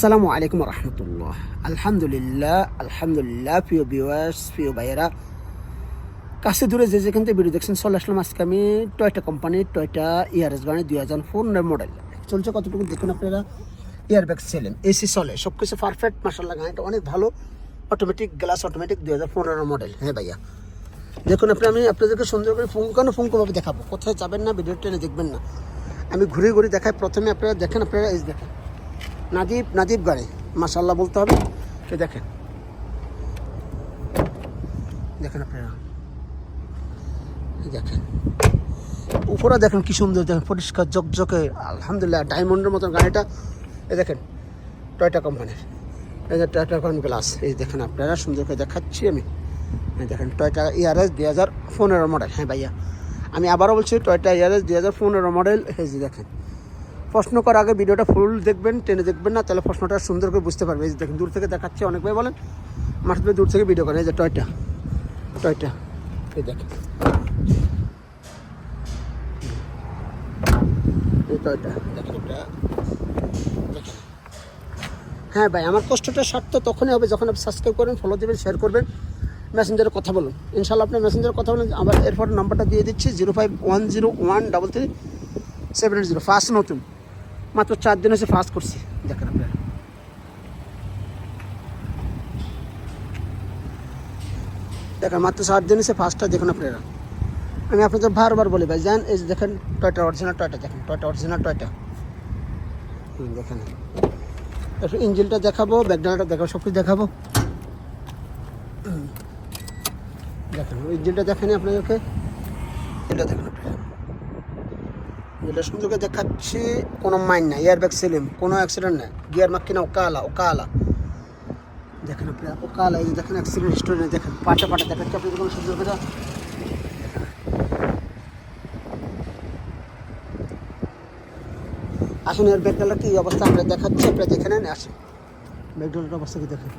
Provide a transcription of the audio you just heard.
আসসালামু আলাইকুম রহমতুল্লাহ। আলহামদুলিল্লাহ আলহামদুলিল্লাহ, প্রিয় ভিউয়ার্স প্রিয় ভাইয়েরা। কাছে দূরে যে যেখান থেকে ভিডিও দেখছেন, চলে আসলাম আজকে আমি টয়টা কোম্পানির টয়টা ইয়ারএস গাড়ি দুই হাজার ফোরের মডেল চলছে কতটুকু দেখুন আপনারা? এয়ারব্যাগ সেলেন এসি চলে সব কিছু পারফেক্ট মাসাল্লাহ গাড়িটা অনেক ভালো। অটোমেটিক গ্লাস অটোমেটিক দুই হাজার পনেরো মডেল হ্যাঁ ভাইয়া? দেখুন আপনি, আমি আপনাদেরকে সুন্দর করে ফুঙ্কানো ফুঙ্কোভাবে দেখাবো? কোথায় যাবেন না ভিডিও টেনে দেখবেন না। আমি ঘুরে ঘুরে দেখাই, প্রথমে আপনারা দেখেন, আপনারা এই দেখেন। নাদিব নাদিব গাড়ি। মাসাল্লাহ বলতে হবে। সে দেখেন। দেখেন আপনারা। দেখেন। উপরে দেখেন কি সুন্দর, দেখেন পরিষ্কার জকজকে আলহামদুলিল্লাহ, ডায়মন্ডের মতন গাড়িটা। এ দেখেন টয়টা কোম্পানির এই যে টয়টা কোম্পানি গ্লাস এই দেখেন আপনারা, সুন্দর করে দেখাচ্ছি আমি। দেখেন টয়টা ইয়ারএস দুই হাজার পনেরো মডেল হ্যাঁ ভাইয়া। আমি আবারও বলছি টয়টা ইয়ারএস দুই হাজার পনেরো মডেল এই যে দেখেন। প্রশ্ন করার আগে ভিডিওটা ফুল দেখবেন, টেনে দেখবেন না, তাহলে প্রশ্নটা সুন্দর করে বুঝতে পারবে। এই দেখেন, দূর থেকে দেখাচ্ছে অনেক ভাই বলেন, মাঠে দূর থেকে ভিডিও করেন এই যে টয়টা টয়টা, এই দেখেন। হ্যাঁ ভাই, আমার কষ্টটা সার্থ তখনই হবে যখন আপনি সাবস্ক্রাইব করবেন ফলো দেবেন শেয়ার করবেন মেসেঞ্জারে কথা বলুন। ইনশাল্লাহ আপনি মেসেঞ্জারে কথা বলুন আবার এরপর নাম্বারটা দিয়ে দিচ্ছি zero five one zero one double three seven eight zero first নতুন। মাত্র চার দিন হচ্ছে ফার্স্ট করছি। দেখেন আপনারা দেখেন মাত্র চার দিন হচ্ছে ফার্স্টটা দেখুন আপনারা। আমি আপনাদের বারবার বলি ভাই যান এই যে দেখেন টয়টা অরিজিনাল টয়টা দেখেন টয়টা অরিজিনাল টয়টা। দেখেন। একটু ইঞ্জিনটা দেখাবো ব্যাকডালাটা দেখাবো সব কিছু দেখাবো। দেখেন ইঞ্জিনটা দেখেনি আপনাদেরকে। এটা দেখেন আপনারা। যেটা সুন্দর দেখাচ্ছি, কোনো মাইন নাই এয়ারব্যাগ সেলিম কোনো অ্যাক্সিডেন্ট নাই। গিয়ার মাক্কি না, ওকালা ওকালা। দেখেন আপনারা, ওকালা, এই দেখেন অ্যাক্সিডেন্ট হিস্টোরি দেখেন, পাটা পাটা দেখাচ্ছি, আপনি কোনো সুন্দর করে আসুন, এর ব্যাগডালার কি অবস্থা? আমরা দেখাচ্ছি, আপনারা দেখে নেন, আসুন। ব্যাগডালার অবস্থা কি দেখেন?